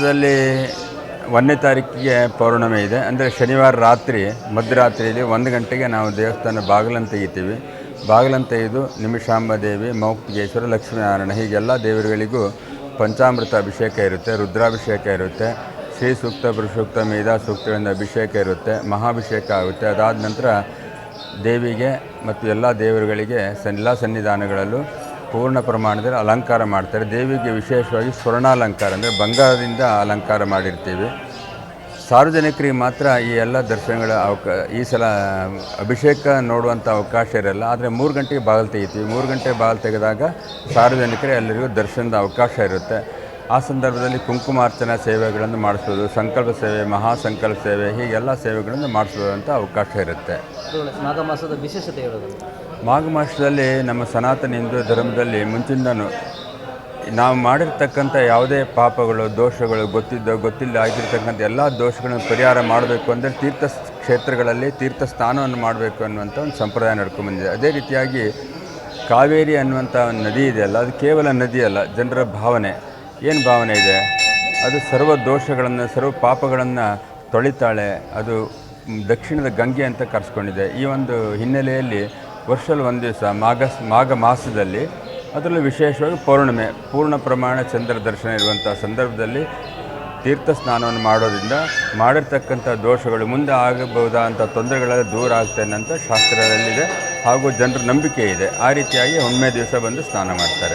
ಮಾಸದಲ್ಲಿ ಒಂದನೇ ತಾರೀಕಿಗೆ ಪೌರ್ಣಮಿ ಇದೆ. ಅಂದರೆ ಶನಿವಾರ ರಾತ್ರಿ, ಮಧ್ಯರಾತ್ರಿಯಲ್ಲಿ ಒಂದು ಗಂಟೆಗೆ ನಾವು ದೇವಸ್ಥಾನ ಬಾಗಿಲನ್ನು ತೆಗಿತೀವಿ. ಬಾಗಿಲನ್ನು ತೆಗೆದು ನಿಮಿಷಾಂಬ ದೇವಿ ಮೌಕ್ತಿಗೇಶ್ವರ ಲಕ್ಷ್ಮೀನಾರಾಯಣ, ಹೀಗೆಲ್ಲ ದೇವರುಗಳಿಗೂ ಪಂಚಾಮೃತ ಅಭಿಷೇಕ ಇರುತ್ತೆ, ರುದ್ರಾಭಿಷೇಕ ಇರುತ್ತೆ, ಶ್ರೀ ಸೂಕ್ತ ಪುರುಷೂಕ್ತ, ಮೇಧಾ ಸೂಕ್ತಗಳಿಂದ ಅಭಿಷೇಕ ಇರುತ್ತೆ, ಮಹಾಭಿಷೇಕ ಆಗುತ್ತೆ. ಅದಾದ ನಂತರ ದೇವಿಗೆ ಮತ್ತು ಎಲ್ಲ ದೇವರುಗಳಿಗೆ ಎಲ್ಲ ಸನ್ನಿಧಾನಗಳಲ್ಲೂ ಪೂರ್ಣ ಪ್ರಮಾಣದಲ್ಲಿ ಅಲಂಕಾರ ಮಾಡ್ತಾರೆ. ದೇವಿಗೆ ವಿಶೇಷವಾಗಿ ಸ್ವರ್ಣಾಲಂಕಾರ ಅಂದರೆ ಬಂಗಾರದಿಂದ ಅಲಂಕಾರ ಮಾಡಿರ್ತೀವಿ. ಸಾರ್ವಜನಿಕರಿಗೆ ಮಾತ್ರ ಈ ಎಲ್ಲ ದರ್ಶನಗಳ ಅವಕ, ಈ ಸಲ ಅಭಿಷೇಕ ನೋಡುವಂಥ ಅವಕಾಶ ಇರಲ್ಲ. ಆದರೆ ಮೂರು ಗಂಟೆಗೆ ಬಾಗಿಲು ತೆಗಿತೀವಿ. ಮೂರು ಗಂಟೆ ಬಾಗಿಲು ತೆಗೆದಾಗ ಸಾರ್ವಜನಿಕರೇ ಎಲ್ಲರಿಗೂ ದರ್ಶನದ ಅವಕಾಶ ಇರುತ್ತೆ. ಆ ಸಂದರ್ಭದಲ್ಲಿ ಕುಂಕುಮಾರ್ಚನಾ ಸೇವೆಗಳನ್ನು ಮಾಡಿಸೋದು ಸಂಕಲ್ಪ ಸೇವೆ ಮಹಾಸಂಕಲ್ಪ ಸೇವೆ ಹೀಗೆಲ್ಲ ಸೇವೆಗಳನ್ನು ಮಾಡಿಸೋದಂಥ ಅವಕಾಶ ಇರುತ್ತೆ. ಮಾಘ ಮಾಸದ ವಿಶೇಷತೆ ಮಾಘ ಮಾಸದಲ್ಲಿ ನಮ್ಮ ಸನಾತನ ಹಿಂದೂ ಧರ್ಮದಲ್ಲಿ ಮುಂಚಿಂದನೂ ನಾವು ಮಾಡಿರ್ತಕ್ಕಂಥ ಯಾವುದೇ ಪಾಪಗಳು ದೋಷಗಳು ಗೊತ್ತಿದ್ದ ಗೊತ್ತಿಲ್ಲ ಆಗಿರ್ತಕ್ಕಂಥ ಎಲ್ಲ ದೋಷಗಳನ್ನು ಪರಿಹಾರ ಮಾಡಬೇಕು ಅಂದರೆ ತೀರ್ಥ ಕ್ಷೇತ್ರಗಳಲ್ಲಿ ತೀರ್ಥ ಸ್ನಾನವನ್ನು ಮಾಡಬೇಕು ಅನ್ನುವಂಥ ಒಂದು ಸಂಪ್ರದಾಯ ನಡ್ಕೊಂಡ್ಬಂದಿದೆ ಅದೇ ರೀತಿಯಾಗಿ ಕಾವೇರಿ ಅನ್ನುವಂಥ ಒಂದು ನದಿ ಇದೆಯಲ್ಲ ಅದು ಕೇವಲ ನದಿಯಲ್ಲ ಜನರ ಭಾವನೆ. ಏನು ಭಾವನೆ ಇದೆ? ಅದು ಸರ್ವ ದೋಷಗಳನ್ನು, ಸರ್ವ ಪಾಪಗಳನ್ನು ತೊಳಿತಾಳೆ. ಅದು ದಕ್ಷಿಣದ ಗಂಗೆ ಅಂತ ಕರೆಸ್ಕೊಂಡಿದೆ. ಈ ಒಂದು ಹಿನ್ನೆಲೆಯಲ್ಲಿ ವರ್ಷದಲ್ಲಿ ಒಂದು ದಿವಸ ಮಾಘ ಮಾಘ ಮಾಸದಲ್ಲಿ ಅದರಲ್ಲೂ ವಿಶೇಷವಾಗಿ ಪೌರ್ಣಿಮೆ, ಪೂರ್ಣ ಪ್ರಮಾಣ ಚಂದ್ರ ದರ್ಶನ ಇರುವಂಥ ಸಂದರ್ಭದಲ್ಲಿ ತೀರ್ಥ ಸ್ನಾನವನ್ನು ಮಾಡೋದ್ರಿಂದ ಮಾಡಿರ್ತಕ್ಕಂಥ ದೋಷಗಳು ಮುಂದೆ ಆಗಬಹುದಾದಂಥ ತೊಂದರೆಗಳೆಲ್ಲ ದೂರ ಆಗ್ತೇನೆ ಅಂತ ಶಾಸ್ತ್ರದಲ್ಲಿದೆ. ಹಾಗೂ ಜನರ ನಂಬಿಕೆ ಇದೆ. ಆ ರೀತಿಯಾಗಿ ಒಮ್ಮೆ ದಿವಸ ಬಂದು ಸ್ನಾನ ಮಾಡ್ತಾರೆ.